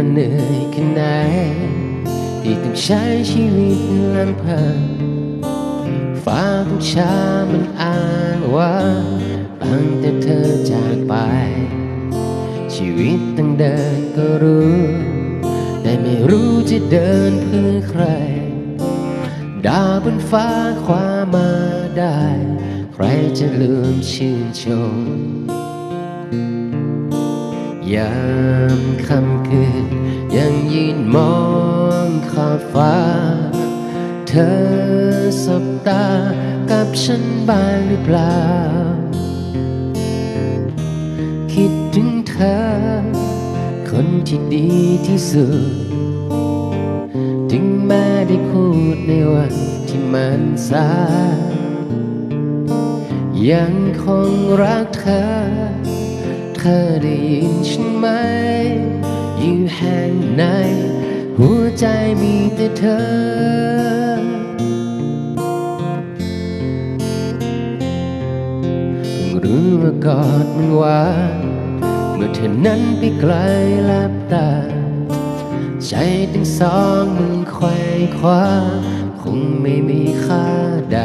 ว่าเหนื่อยแค่ไหนที่ต้องใช้ชีวิตลำพังฟ้าของชามันอ่านว่าตั้งแต่เธอจากไป ชีวิตตั้งเดินก็รู้ แต่ไม่รู้จะเดินเพื่อใคร ดาวบนฟ้าคว้ามาได้ ใครจะลืมชื่นชม ยามค่ำคืน ยังยืนมองขอบฟ้า เธอสบตากับฉันบ้างหรือเปล่า คิดถึงเธอ คนที่ดีที่สุด ถึงแม้ได้พูดในวันที่มันสายยังคงรักเธอ เธอได้ยินฉันไหม อยู่แห่งไหน หัวใจมีแต่เธอเพิ่งรู้ว่ากอดมันหวานเมื่อเธอนั้นไปไกลลับตา ใจทั้งสองมันไขว่คว้า คงไม่มีค่าใด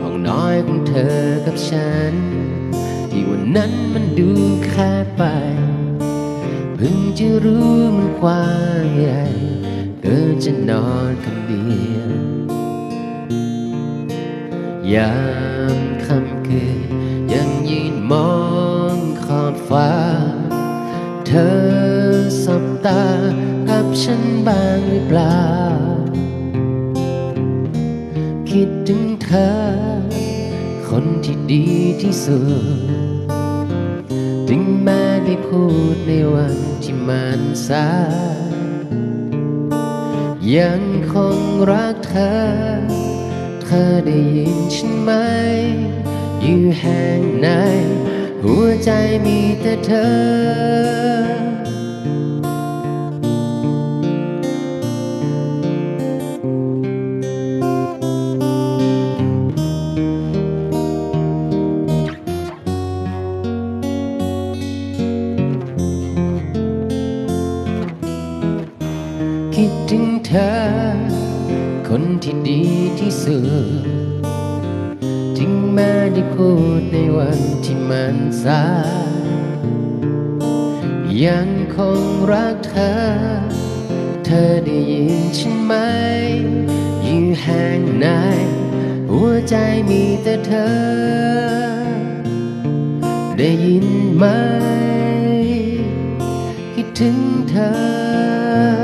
ห้องน้อยของเธอกับฉัน วันนั้นมันดูแค่ไปเพิ่งจะรู้มันกว้างใหญ่เกินจะนอนคนเดียวยามค่ำคืนยังยืนมองขอบฟ้า เธอสบตากับฉันบ้างหรือเปล่า คิดถึงเธอ คนที่ดีที่สุด ถึงแม้ได้พูดในวันที่มันสายยังคงรักเธอ เธอได้ยินฉันไหม อยู่แห่งไหน หัวใจมีแต่เธอ คิดถึงเธอ คนที่ดีที่สุดถึงแม้ได้พูดในวันที่มันสายยังคงรักเธอ เธอได้ยินฉันไหม อยู่แห่งไหน หัวใจมีแต่เธอ ได้ยินไหม คิดถึงเธอ